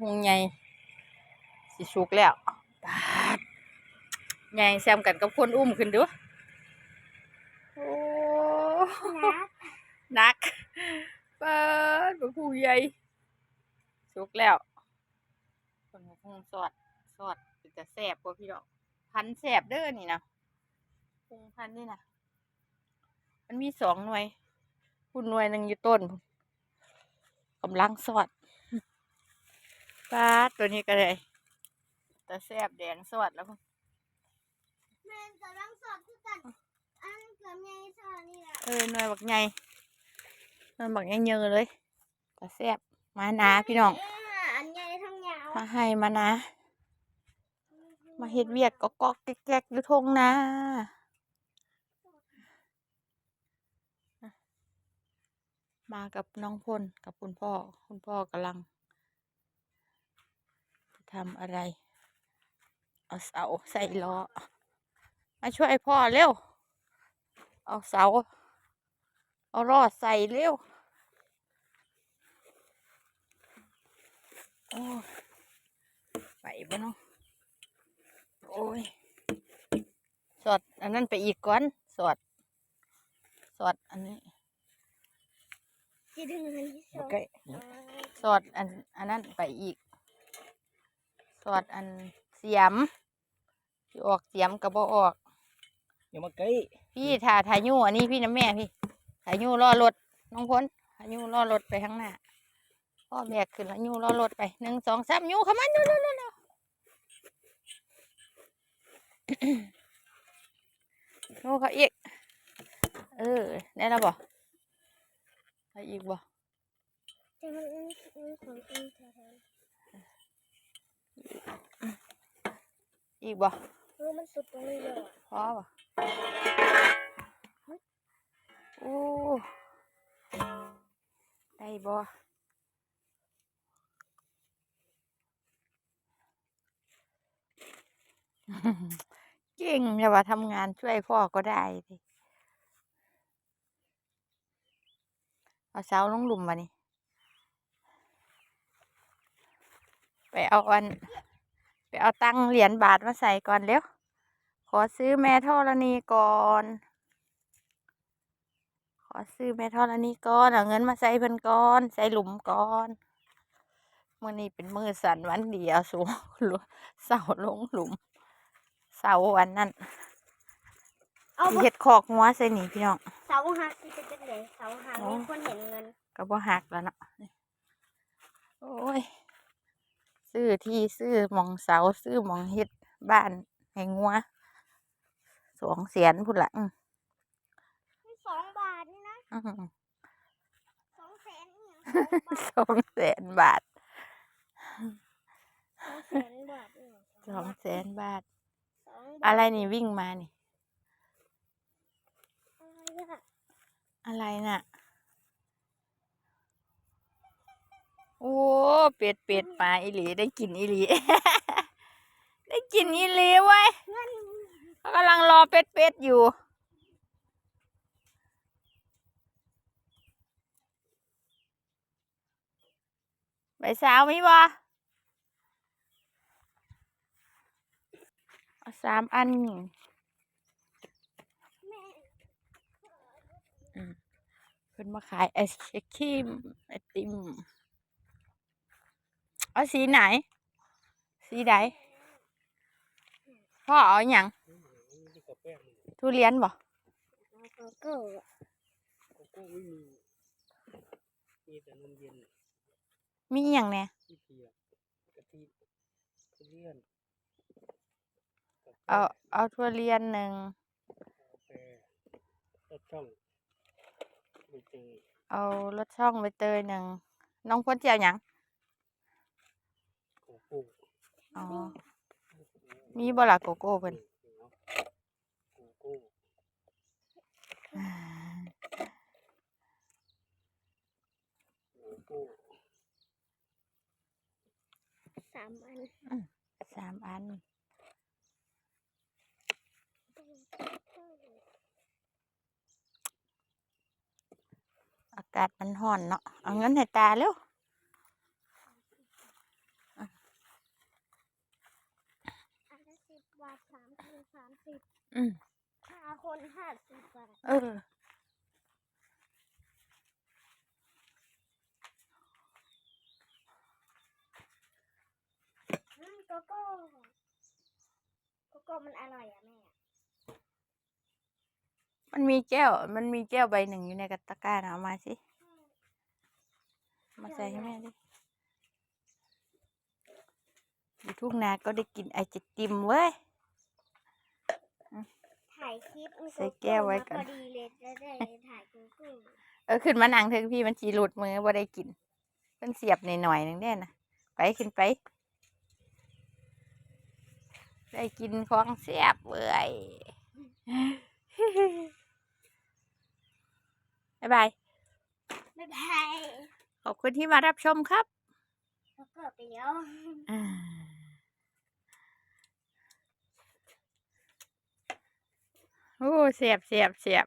หงใหญ่สิสุกแล้วปาดใหญ่แซมกันกับคนอุ้มขึ้นดูโอ้นะหนักปาดบักผู้ใหญ่สุกแล้วคนคงสอดสอดเป็นแต่แสบกว่าพี่ดอกพันแสบเด้อนี่นะคงพันนี่นะมันมีสองหน่วยคุณหน่วยหนึ่งอยู่ต้นพุ่นกำลังสอด ปาดตัวนี้ก็เลยแต่แสบแดงสอดแล้วพุ่นแม่กำลังสอบคือกันอันเกือบไงสอนนี่แหละเออหน่วยบักใหญ่หน่วยบักใหญ่เยอะเลยแต่แสบมานาพี่น้องเยอันใหญ่ทั้งยาวมาให้มานะ มาเฮ็ดเวียกก็กอกแก๊กๆอยู่ทงนามากับน้องพลกับคุณพ่อ คุณพ่อกำลังจะ ทำอะไร เอาเสาใส่ล้อ มาช่วยพ่อเร็ว เอาเสา เอารอดใส่เร็ว โอ้ยไปบ่เนาะโอ้ย สอด อันนั้นไปอีกก่อน สอด สอดอันนี้จะดึงอันที่สองสอดอันอันนั้นไปอีก สอดอันเสียมที่ออกเสียมกับบ่ออก อย่ามาใกล้พี่ถ่าถ่ายยูอันนี้พี่น้ำแม่พี่ถ่ายยูรอรถน้องพ้นถ่ายยูรอรถไปข้างหน้าพ่อแบกขึ้นแล้วยูรอรถไปหนึ่งสองสามยูเข้ามาเร็วเร็วเร็วเร็วยูเขาอีกเออได้แล้วบ่ไปอีกบ่จะมันอันอันของอันแถ อีกบ่ๆรู้มันสุดตรงนี้เลยพอบ่โอ้ได้บ่เก่งอย่าว่าทำงานช่วยพ่อก็ได้ดิเอาเสาลงหลุมมานี่ ไปเอาอัน เอาตังค์เหรียญบาทมาใส่ก่อนเร็ว ขอซื้อแม่ธรณีก่อน ขอซื้อแม่ธรณีก่อนเอาเงินมาใส่เพิ่นก่อน ใส่หลุมก่อนมื่อนี้เป็นมือสันวันเดียวสูเสาลงหลุม เสาวันนั้นเอาสิเฮ็ดคอกงัวใส่นี่พี่น้องเสาหักที่เป็นจังไดเสาหักโอ้มีคนเห็นเงินก็บ่หักแล้วเนาะนี่โอ้ย ซื้อที่ซื้อหมองเสาซื้อหมองเฮ็ดบ้านให้งัวสองแสนพุ่นละอืมมีสองบาทนี่นะอื้อหือสองแสนเนี่ยสองบาทสองแสนบาทสองแสนบาทเนี่ยสองแสนบาทสองบาท อะไรนี่วิ่งมานี่ อะไรอะอะไรน่ะ โอ้เป็ดเป็ดปลาอีหลีได้กินอีหลี ได้กินอีหลีไว้ยเขากำลังรอเป็ดเป็ดอยู่ใบสาวมีบ่เอาสามอันแม่เพิ่นมาขายไอศครีมไอติม เอาสีไหน สีใดพ่อเอาอหย่างที่กับแป้งมันทุเรียนบ่เอาโกโก้อะโกโก้ไม่มีมีแต่นมเย็นมีอหย่างแหน่ที่เพียกะทิทุเรียนกับเอาแป้งเอาทุเรียนหนึ่งกาแฟรสช่องใบเตยเอารสช่องใบเตยหนึ่งน้องพ้นเจียวหยัง โกโก้อ๋อ มีบ่ล่ะโกโก้เพิ่นโกโก้โกโก้สามอันสามอัน อากาศมันร้อนเนาะ เอาเงินให้ตาเร็ว อืมห้าคนห้าสิบบาทเออ อืมโกโก้โกโก้มันอร่อยอะแม่ มันมีแก้ว มันมีแก้วใบหนึ่งอยู่ในกระตะกร้านะเอามาสิ มาใส่ให้แม่ดิอยู่ทุ่งนาก็ได้กินไอติมเว้ย ถ่ายคลิปมีใส่แก้วไว้ก่อน พอดีเลยจะได้ถ่ายโกโก้เออขึ้นมานั่งเถอะพี่มันจีหลุดมือบ่ได้กินเพิ่นเสียบหน่อยๆนึงได้นะไปขึ้นไป ได้กินของเสียบเว้ยบ๊ายบายบ๊ายบายขอบคุณที่มารับชมครับโกโก้ไปแล้ว อ่า โอ้เสียบเสียบเสียบ